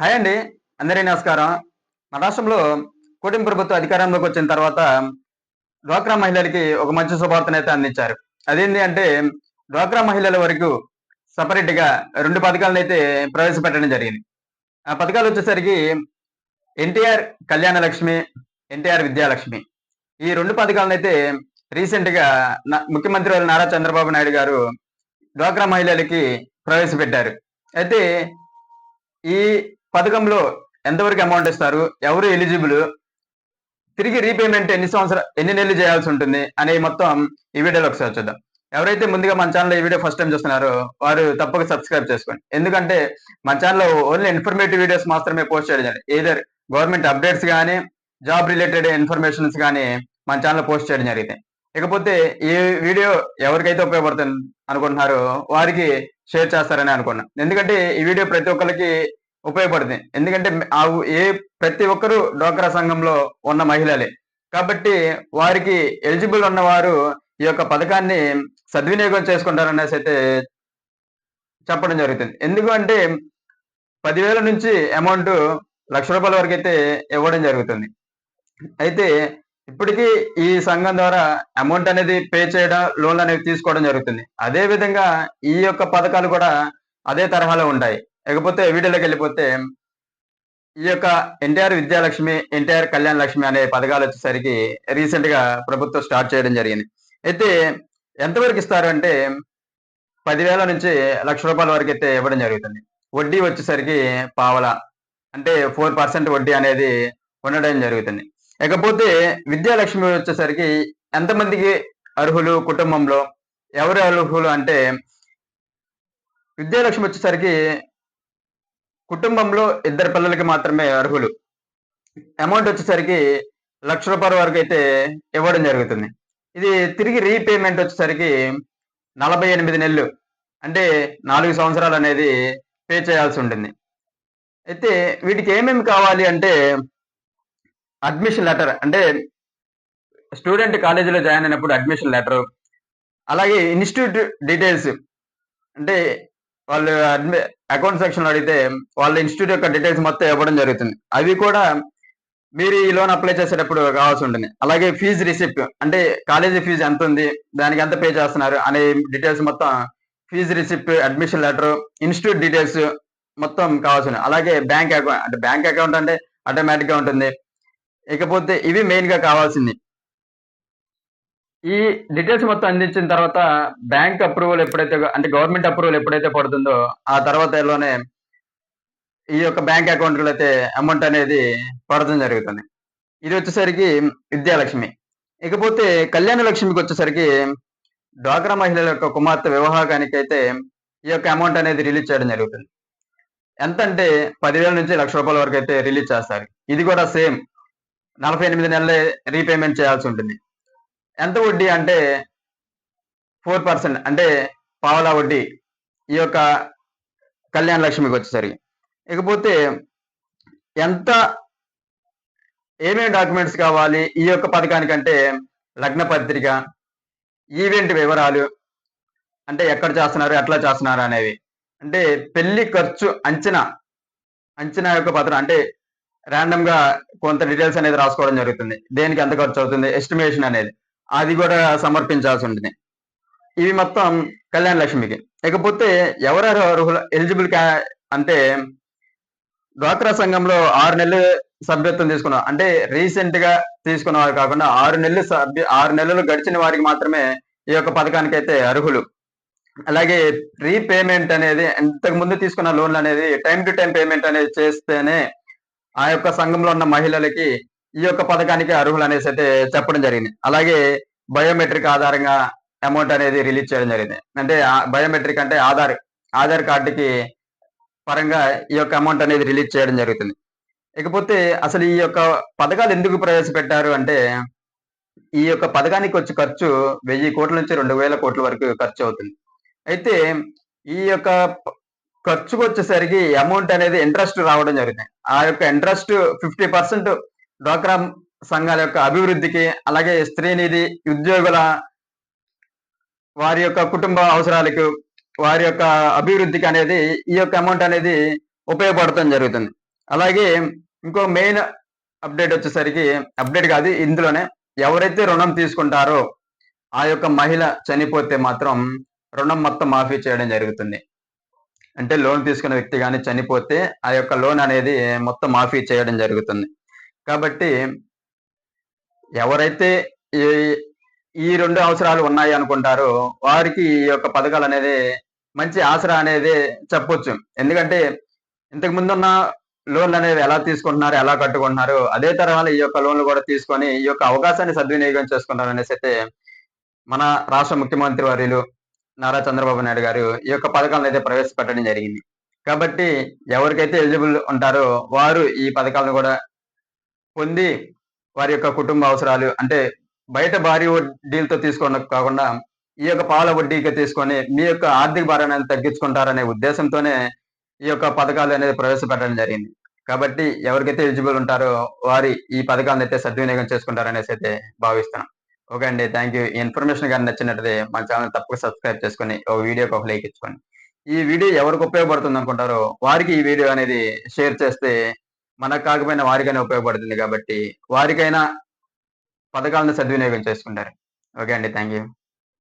Hi అండి. అందరికీ నమస్కారం. మన రాష్ట్రంలో కూటమి ప్రభుత్వం అధికారంలోకి వచ్చిన తర్వాత డ్వాక్రా మహిళలకి ఒక మంచి శుభార్తను అయితే అందించారు. అదేంటి అంటే డ్వాక్రా మహిళల వరకు సపరేట్గా రెండు పథకాలను అయితే ప్రవేశపెట్టడం జరిగింది. ఆ పథకాలు వచ్చేసరికి ఎన్టీఆర్ కళ్యాణ లక్ష్మి ఎన్టీఆర్ విద్యాలక్ష్మి ఈ రెండు పథకాలను అయితే రీసెంట్గా నా- ముఖ్యమంత్రి వారు నారా చంద్రబాబు నాయుడు గారు డ్వాక్రా మహిళలకి ప్రవేశపెట్టారు. అయితే ఈ పథకంలో ఎంతవరకు అమౌంట్ ఇస్తారు? ఎవరు ఎలిజిబుల్ తిరిగి రీపేమెంట్ ఎన్ని సంవత్సరాలు ఎన్ని నెలలు చేయాల్సి ఉంటుంది? అనే మొత్తం ఈ వీడియోలో ఒకసారి చూద్దాం. ఎవరైతే ముందుగా మన ఛానల్ ఈ వీడియో ఫస్ట్ టైం చూస్తున్నారో వారు తప్పక సబ్స్క్రైబ్ చేసుకోండి. ఎందుకంటే మన ఛానల్లో ఓన్లీ ఇన్ఫర్మేటివ్ వీడియోస్ మాత్రమే పోస్ట్ చేయడం జరిగింది. ఏదర్ గవర్నమెంట్ అప్డేట్స్ కానీ జాబ్ రిలేటెడ్ ఇన్ఫర్మేషన్స్ కానీ మన ఛానల్లో పోస్ట్ చేయడం జరిగింది. ఇకపోతే ఈ వీడియో ఎవరికైతే ఉపయోగపడుతుంది అనుకుంటున్నారో వారికి షేర్ చేస్తారని అనుకున్నాను ఎందుకంటే ఈ వీడియో ప్రతి ఒక్కరికి ఉపయోగపడుతుంది. ఎందుకంటే ఆ ఏ ప్రతి ఒక్కరు డోక్రా సంఘంలో ఉన్న మహిళలే. కాబట్టి వారికి ఎలిజిబుల్ ఉన్నవారు ఈ యొక్క పథకాన్ని సద్వినియోగం చేసుకుంటారనేసి అయితే చెప్పడం జరుగుతుంది. ఎందుకు అంటే పదివేల నుంచి అమౌంట్ లక్ష రూపాయల వరకు అయితే ఇవ్వడం జరుగుతుంది. అయితే ఇప్పటికీ ఈ సంఘం ద్వారా అమౌంట్ అనేది పే చేయడం లోన్లు అనేవి తీసుకోవడం జరుగుతుంది. అదే విధంగా ఈ యొక్క పథకాలు కూడా అదే తరహాలో ఉంటాయి. ఇకపోతే వీడియోలోకి వెళ్ళిపోతే ఈ యొక్క ఎన్టీఆర్ విద్యాలక్ష్మి ఎన్టీఆర్ కళ్యాణ లక్ష్మి అనే పథకాలు వచ్చేసరికి రీసెంట్గా ప్రభుత్వం స్టార్ట్ చేయడం జరిగింది. అయితే ఎంతవరకు ఇస్తారు అంటే పదివేల నుంచి లక్ష రూపాయల వరకు అయితే ఇవ్వడం జరుగుతుంది. వడ్డీ వచ్చేసరికి పావల అంటే ఫోర్ పర్సెంట్ వడ్డీ అనేది ఉండడం జరుగుతుంది. ఇకపోతే విద్యాలక్ష్మి వచ్చేసరికి ఎంతమందికి అర్హులు కుటుంబంలో? ఎవరు అర్హులు అంటే విద్యాలక్ష్మి వచ్చేసరికి కుటుంబంలో ఇద్దరు పిల్లలకి మాత్రమే అర్హులు. అమౌంట్ వచ్చేసరికి లక్ష రూపాయల వరకు అయితే ఇవ్వడం జరుగుతుంది. ఇది తిరిగి రీపేమెంట్ వచ్చేసరికి నలభై ఎనిమిది నెలలు అంటే నాలుగు సంవత్సరాలు అనేది పే చేయాల్సి ఉంటుంది. అయితే వీటికి ఏమేమి కావాలి అంటే అడ్మిషన్ లెటర్ అంటే స్టూడెంట్ కాలేజీలో జాయిన్ అయినప్పుడు అడ్మిషన్ లెటర్ అలాగే ఇన్స్టిట్యూట్ డీటెయిల్స్ అంటే వాళ్ళు అడ్మి అకౌంట్ సెక్షన్ అడిగితే వాళ్ళ ఇన్స్టిట్యూట్ యొక్క డీటెయిల్స్ మొత్తం ఇవ్వడం జరుగుతుంది. అవి కూడా మీరు ఈ లోన్ అప్లై చేసేటప్పుడు కావాల్సి ఉంటుంది. అలాగే ఫీజు రిసిప్ట్ అంటే కాలేజీ ఫీజు ఎంత ఉంది దానికి ఎంత పే చేస్తున్నారు అనే డీటెయిల్స్ మొత్తం fee receipt admission letter institute details మొత్తం కావాల్సి ఉంది అలాగే బ్యాంక్ అకౌంట్ అంటే బ్యాంక్ అకౌంట్ అంటే ఆటోమేటిక్గా ఉంటుంది. ఇకపోతే ఇవి మెయిన్గా కావాల్సింది. ఈ డీటెయిల్స్ మొత్తం అందించిన తర్వాత బ్యాంక్ అప్రూవల్ ఎప్పుడైతే అంటే గవర్నమెంట్ అప్రూవల్ ఎప్పుడైతే పడుతుందో ఆ తర్వాత లోనే ఈ యొక్క బ్యాంక్ అకౌంట్లో అయితే అమౌంట్ అనేది పడడం జరుగుతుంది. ఇది వచ్చేసరికి విద్యాలక్ష్మి. ఇకపోతే కళ్యాణ లక్ష్మికి వచ్చేసరికి డ్వాక్రా మహిళల యొక్క కుమార్తె వివాహానికి అయితే ఈ యొక్క అమౌంట్ అనేది రిలీజ్ చేయడం జరుగుతుంది. ఎంత అంటే పదివేల నుంచి లక్ష రూపాయల వరకు అయితే రిలీజ్ చేస్తారు. ఇది కూడా సేమ్ నలభై ఎనిమిది నెలలే రీపేమెంట్ చేయాల్సి ఉంటుంది. ఎంత వడ్డీ అంటే ఫోర్ పర్సెంట్ అంటే పావలా వడ్డీ ఈ యొక్క కళ్యాణ లక్ష్మికి వచ్చేసరికి. ఇకపోతే ఎంత ఏమేమి డాక్యుమెంట్స్ కావాలి ఈ యొక్క పథకానికంటే లగ్న పత్రిక ఈవెంట్ వివరాలు అంటే ఎక్కడ చేస్తున్నారు ఎట్లా చేస్తున్నారు అనేవి. అంటే పెళ్ళి ఖర్చు అంచనా అంచనా యొక్క పత్రం అంటే ర్యాండమ్గా కొంత డీటెయిల్స్ అనేది రాసుకోవడం జరుగుతుంది. దేనికి ఎంత ఖర్చు అవుతుంది ఎస్టిమేషన్ అనేది. అది కూడా సమర్పించాల్సి ఉంటుంది ఇవి మొత్తం కళ్యాణ లక్ష్మికి. ఇకపోతే ఎవరెవరు అర్హులు ఎలిజిబుల్ క్యా అంటే డ్వాక్రా సంఘంలో ఆరు నెలలు సభ్యత్వం తీసుకున్నారు అంటే రీసెంట్గా తీసుకున్న వారు కాకుండా ఆరు నెలలు సభ్య ఆరు నెలలు గడిచిన వారికి మాత్రమే ఈ యొక్క పథకానికి అయితే అర్హులు. అలాగే రీపేమెంట్ అనేది ఇంతకు ముందు తీసుకున్న లోన్లు అనేది టైం టు టైం పేమెంట్ అనేది చేస్తేనే ఆ యొక్క సంఘంలో ఉన్న మహిళలకి ఈ యొక్క పథకానికి అర్హులు అనేసి అయితే చెప్పడం జరిగింది. అలాగే బయోమెట్రిక్ ఆధారంగా అమౌంట్ అనేది రిలీజ్ చేయడం జరిగింది. అంటే బయోమెట్రిక్ అంటే ఆధార్ ఆధార్ కార్డుకి పరంగా ఈ యొక్క అమౌంట్ అనేది రిలీజ్ చేయడం జరుగుతుంది. ఇకపోతే అసలు ఈ యొక్క పథకాలు ఎందుకు ప్రవేశపెట్టారు అంటే ఈ యొక్క పథకానికి వచ్చి ఖర్చు వెయ్యి కోట్ల నుంచి రెండు వేల కోట్ల వరకు ఖర్చు అవుతుంది. అయితే ఈ యొక్క ఖర్చుకు వచ్చేసరికి అమౌంట్ అనేది ఇంట్రెస్ట్ రావడం జరుగుతుంది ఆ యొక్క ఇంట్రెస్ట్ ఫిఫ్టీ పర్సెంట్ డ్వాక్రా సంఘాల యొక్క అభివృద్ధికి అలాగే స్త్రీనిధి ఉద్యోగుల వారి యొక్క కుటుంబ అవసరాలకు వారి యొక్క అభివృద్ధికి అనేది ఈ యొక్క అమౌంట్ అనేది ఉపయోగపడటం జరుగుతుంది. అలాగే ఇంకో మెయిన్ అప్డేట్ వచ్చేసరికి అప్డేట్ కాదు ఇందులోనే ఎవరైతే రుణం తీసుకుంటారో ఆ యొక్క మహిళ చనిపోతే మాత్రం రుణం మొత్తం మాఫీ చేయడం జరుగుతుంది. అంటే లోన్ తీసుకున్న వ్యక్తి కానీ చనిపోతే ఆ యొక్క లోన్ అనేది మొత్తం మాఫీ చేయడం జరుగుతుంది. కాబట్టి ఎవరైతే ఈ ఈ రెండు అవసరాలు ఉన్నాయి అనుకుంటారో వారికి ఈ యొక్క పథకాలు అనేది మంచి ఆసరా అనేది చెప్పొచ్చు. ఎందుకంటే ఇంతకు ముందున్న లోన్లు అనేవి ఎలా తీసుకుంటున్నారు ఎలా కట్టుకుంటున్నారు అదే తరహాలో ఈ యొక్క లోన్లు కూడా తీసుకొని ఈ యొక్క అవకాశాన్ని సద్వినియోగం చేసుకుంటారు అనేసి అయితే మన రాష్ట్ర ముఖ్యమంత్రి వర్యులు నారా చంద్రబాబు నాయుడు గారు ఈ యొక్క పథకాలను అయితే ప్రవేశపెట్టడం జరిగింది. కాబట్టి ఎవరికైతే ఎలిజిబుల్ ఉంటారో వారు ఈ పథకాలను కూడా పొంది వారి యొక్క కుటుంబ అవసరాలు అంటే బయట భారీ వడ్డీలతో తీసుకోవడం కాకుండా ఈ యొక్క పాల వడ్డీకి తీసుకొని మీ యొక్క ఆర్థిక భారాన్ని తగ్గించుకుంటారనే ఉద్దేశంతోనే ఈ యొక్క పథకాలు అనేది ప్రవేశపెట్టడం జరిగింది. కాబట్టి ఎవరికైతే ఎలిజిబుల్ ఉంటారో వారి ఈ పథకాలను అయితే సద్వినియోగం చేసుకుంటారనేసి అయితే భావిస్తున్నాం. ఓకే అండి థ్యాంక్ యూ. ఈ ఇన్ఫర్మేషన్ కానీ నచ్చినట్లయితే మన ఛానల్ తప్పక సబ్స్క్రైబ్ చేసుకొని ఒక వీడియోకి ఒక లైక్ ఇచ్చుకోండి. ఈ వీడియో ఎవరికి ఉపయోగపడుతుంది అనుకుంటారో వారికి ఈ వీడియో అనేది షేర్ చేస్తే మనకు కాకపోయినా వారికైనా ఉపయోగపడుతుంది కాబట్టి వారికైనా పథకాలను సద్వినియోగం చేసుకుంటారు. ఓకే అండి. Thank you